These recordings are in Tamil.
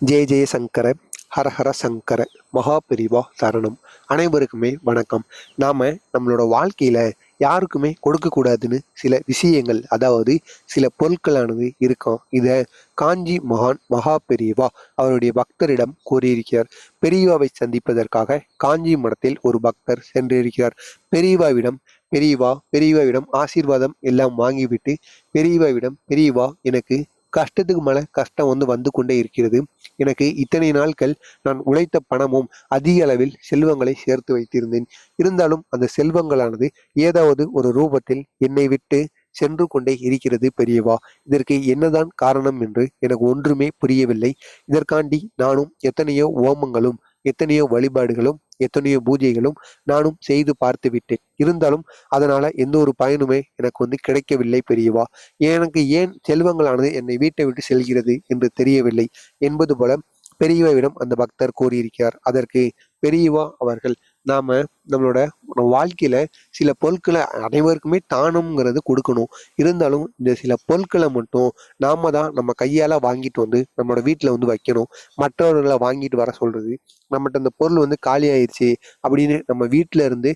ஜெய ஜெயசங்கர ஹரஹர சங்கர மகா பெரிவா சரணம் அனைவருக்குமே வணக்கம். நாம் நம்மளோட வாழ்க்கையில் யாருக்குமே கொடுக்கக்கூடாதுன்னு சில விஷயங்கள் அதாவது சில பொருட்களானது இருக்கும். இதை காஞ்சி மகான் மகா பெரியவா அவருடைய பக்தரிடம் கூறியிருக்கிறார். பெரியவாவை சந்திப்பதற்காக காஞ்சி மடத்தில் ஒரு பக்தர் சென்றிருக்கிறார். பெரியவாவிடம் பெரியவா பெரியவாவிடம் ஆசீர்வாதம் எல்லாம் வாங்கிவிட்டு பெரியவாவிடம் பெரியவா எனக்கு கஷ்டத்துக்கு மேல கஷ்டம் வந்து வந்து கொண்டே இருக்கிறது. எனக்கு இத்தனை நாட்கள் நான் உழைத்த பணமும் அதிக அளவில் செல்வங்களை சேர்த்து வைத்திருந்தேன். இருந்தாலும் அந்த செல்வங்களானது ஏதாவது ஒரு ரூபத்தில் என்னை விட்டு சென்று கொண்டே இருக்கிறது பெரியவா. இதற்கு என்னதான் காரணம் என்று எனக்கு ஒன்றுமே புரியவில்லை. இதற்காண்டி நானும் எத்தனையோ ஓமங்களும் எத்தனையோ வழிபாடுகளும் எத்தனையோ பூஜைகளும் நானும் செய்து பார்த்து விட்டேன் இருந்தாலும் அதனால எந்த ஒரு பயனுமே எனக்கு வந்து கிடைக்கவில்லை பெரியவா. எனக்கு ஏன் செல்வங்களானது என்னை வீட்டை விட்டு செல்கிறது என்று தெரியவில்லை என்பது போல பெரியவாவிடம் அந்த பக்தர் கூறியிருக்கிறார். அதற்கு பெரியவா அவர்கள் நாம நம்மளோட நம்ம வாழ்க்கையில் சில பொருட்களை அனைவருக்குமே தானம்ங்கிறது கொடுக்கணும். இருந்தாலும் இந்த சில பொருட்களை மட்டும் நாம தான் நம்ம கையால் வாங்கிட்டு வந்து நம்மளோட வீட்டில் வந்து வைக்கணும். மற்றவர்களை வாங்கிட்டு வர சொல்கிறது நம்மகிட்ட அந்த பொருள் வந்து காலி ஆயிடுச்சு அப்படின்னு நம்ம வீட்டில் இருந்து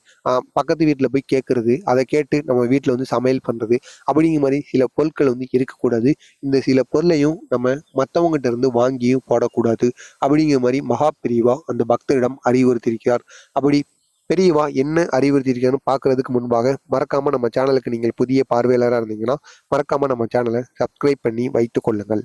பக்கத்து வீட்டில் போய் கேட்குறது அதை கேட்டு நம்ம வீட்டில் வந்து சமையல் பண்ணுறது அப்படிங்கிற மாதிரி சில பொருட்கள் வந்து இருக்கக்கூடாது. இந்த சில பொருளையும் நம்ம மற்றவங்ககிட்ட இருந்து வாங்கியும் போடக்கூடாது அப்படிங்கிற மாதிரி மகா பிரிவாக அந்த பக்தரிடம் அறிவுறுத்தியிருக்கிறார். அப்படி பெரியவா என்ன அறிவுறுத்தியிருக்கான்னு பார்க்கறதுக்கு முன்பாக மறக்காம நம்ம சேனலுக்கு நீங்கள் புதிய பார்வையாளராக இருந்தீங்கன்னா மறக்காம நம்ம சேனலை சப்ஸ்கிரைப் பண்ணி வைத்துக் கொள்ளுங்கள்.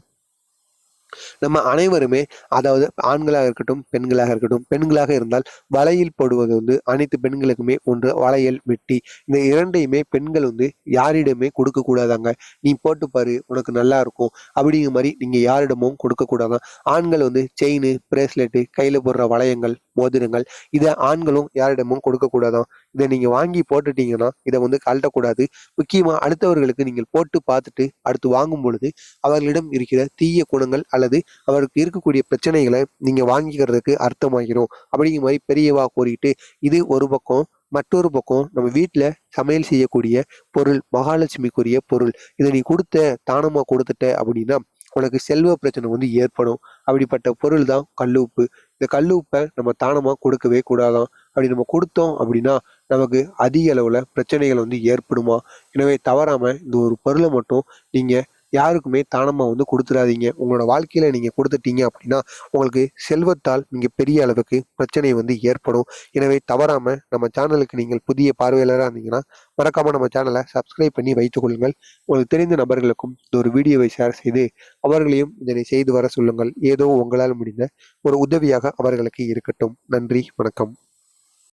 நம்ம அனைவருமே அதாவது ஆண்களாக இருக்கட்டும் பெண்களாக இருக்கட்டும் பெண்களாக இருந்தால் வலையில் போடுவது வந்து அனைத்து பெண்களுக்குமே ஒன்று வளையல் வெட்டி. இந்த இரண்டையுமே பெண்கள் வந்து யாரிடமே கொடுக்க கூடாதாங்க. நீ போட்டு பாரு உனக்கு நல்லா இருக்கும். அப்படிங்கிற மாதிரி நீங்க யாரிடமும் கொடுக்க கூடாதான். ஆண்கள் வந்து செயின் பிரேஸ்லெட்டு கையில போடுற வளையங்கள் மோதிரங்கள். இதை ஆண்களும் யாரிடமும் கொடுக்கக்கூடாதான். இதை நீங்கள் வாங்கி போட்டுட்டீங்கன்னா இதை வந்து கழட்டக்கூடாது. முக்கியமாக அடுத்தவர்களுக்கு நீங்கள் போட்டு பார்த்துட்டு அடுத்து வாங்கும் பொழுது அவர்களிடம் இருக்கிற தீய குணங்கள் அல்லது அவருக்கு இருக்கக்கூடிய பிரச்சனைகளை நீங்கள் வாங்கிக்கிறதுக்கு அர்த்தமாகிடும் அப்படிங்கிற மாதிரி பெரியவா கூறிட்டு இது ஒரு பக்கம் மற்றொரு பக்கம் நம்ம வீட்டில் சமையல் செய்யக்கூடிய பொருள் மகாலட்சுமிக்குரிய பொருள். இதை நீ கொடுத்த தானமாக கொடுத்துட்ட அப்படின்னா உனக்கு செல்வ பிரச்சனை வந்து ஏற்படும். அப்படிப்பட்ட பொருள் தான் கல்லுப்பு. இந்த கல்லுப்பை நம்ம தானமாக கொடுக்கவே கூடாதான். அப்படி நம்ம கொடுத்தோம் அப்படின்னா நமக்கு அதிக அளவில் பிரச்சனைகள் வந்து ஏற்படுமா? எனவே தவறாமல் இந்த ஒரு பொருளை மட்டும் நீங்கள் யாருக்குமே தானமாக வந்து கொடுத்துடாதீங்க. உங்களோட வாழ்க்கையில் நீங்கள் கொடுத்துட்டீங்க அப்படின்னா உங்களுக்கு செல்வத்தால் மிக பெரிய அளவுக்கு பிரச்சனை வந்து ஏற்படும். எனவே தவறாமல் நம்ம சேனலுக்கு நீங்கள் புதிய பார்வையாளராக இருந்தீங்கன்னா மறக்காமல் நம்ம சேனலை சப்ஸ்கிரைப் பண்ணி வைத்துக் கொள்ளுங்கள். உங்களுக்கு தெரிந்த நபர்களுக்கும் இந்த ஒரு வீடியோவை ஷேர் செய்து அவர்களையும் இதனை செய்து வர சொல்லுங்கள். ஏதோ உங்களால் முடிந்த ஒரு உதவியாக அவர்களுக்கு இருக்கட்டும். நன்றி வணக்கம்.